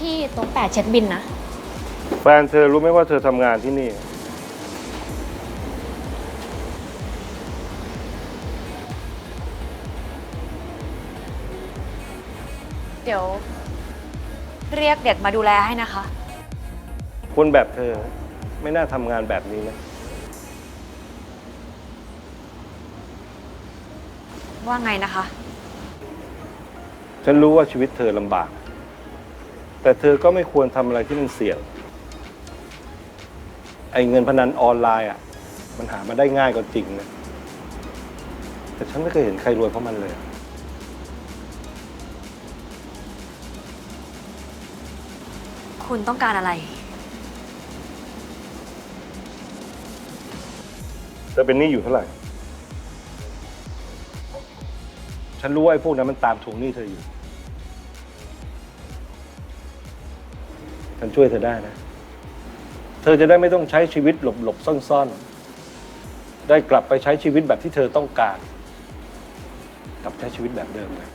ที่โต๊ะแปดเช็คบินนะ แฟนเธอรู้ไหมว่าเธอทำงานที่นี่ เดี๋ยว เรียกเด็กมาดูแลให้นะคะ คนแบบเธอไม่น่าทำงานแบบนี้นะ ว่าไงนะคะ ฉันรู้ว่าชีวิตเธอลำบาก แต่เธอก็ไม่ควรทำอะไรที่มันเสี่ยง ไอ้เงินพนันออนไลน์อะ มันหามาได้ง่ายก็จริงนะ แต่ฉันไม่เคยเห็นใครรวยเพราะมันเลยคุณต้องการอะไร เธอเป็นหนี้อยู่เท่าไหร่ ฉันรู้ว่าไอ้พวกนั้นมันตามทวงหนี้เธออยู่ ฉันช่วยเธอได้นะ เธอจะได้ไม่ต้องใช้ชีวิตหลบๆซ่อนๆได้กลับไปใช้ชีวิตแบบที่เธอต้องการ กลับใช้ชีวิตแบบเดิมเลย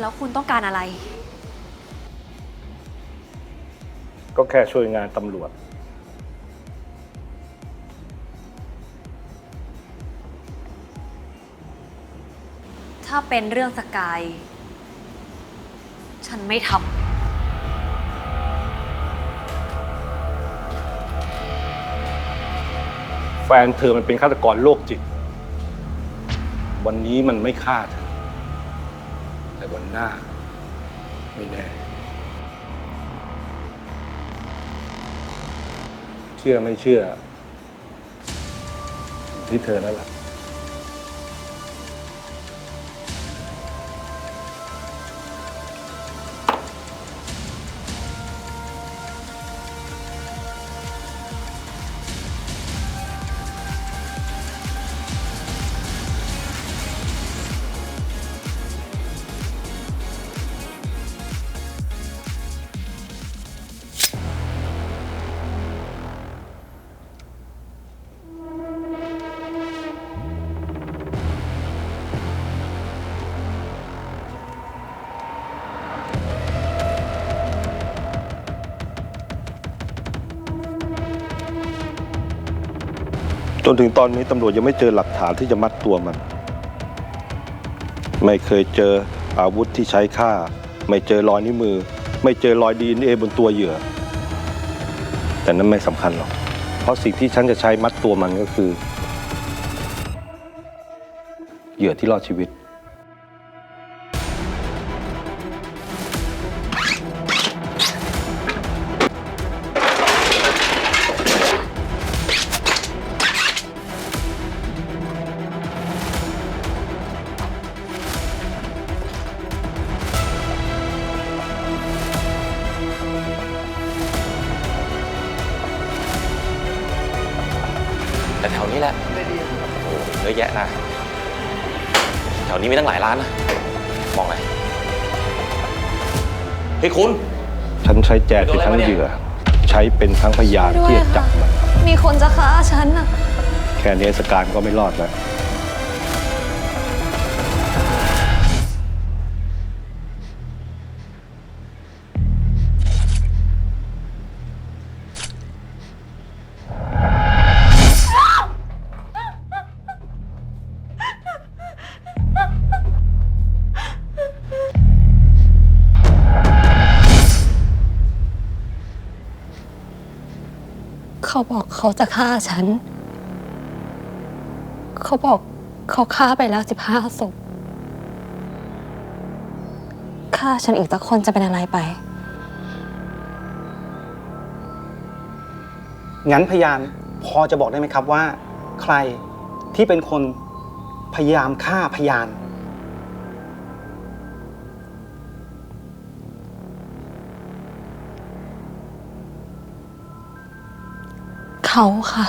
แล้วคุณต้องการอะไร ก็แค่ช่วยงานตำรวจ ถ้าเป็นเรื่องสกาย ฉันไม่ทแฟนเธอมันเป็นฆาตกรโรคจิต วันนี้มันไม่ฆ่าเธอ แต่วันหน้า ไม่แน่ เชื่อไม่เชื่ออยู่ที่เธอนั่นแหละ นถึงตอนนี้ตำรวจยังไม่เจอหลักฐานที่จะมัดตัวมัน ไม่เคยเจออาวุธที่ใช้ฆ่า ไม่เจอรอยนิ้วมือ ไม่เจอรอยดีเอบนตัวเหยื่อ แต่นั้นไม่สำคัญหรอก เพราะสิ่งที่ฉันจะใช้มัดตัวมันก็คือ เหยื่อที่รอดชีวิต แต่แถวนี้แหละโอ้เยอะแยะนะ แถวนี้มีตั้งหลายร้านนะ มองไหนอยเฮ้ยคุณ ฉันใช้แจกเป็นทั้งเหยื่อ ใช้เป็นทั้งพยานที่จะจับมันำมีคนจะฆ่าฉันอะแค่นี้สการก็ไม่รอดแล้ว เขาบอกเขาจะฆ่าฉัน เขาบอกเขาฆ่าไปแล้วสิบห้าศพฆ่าฉันอีกสักคนจะเป็นอะไรไป งั้นพยานพอจะบอกได้ไหมครับว่า ใครที่เป็นคนพยายามฆ่าพยาน เขาค่ะ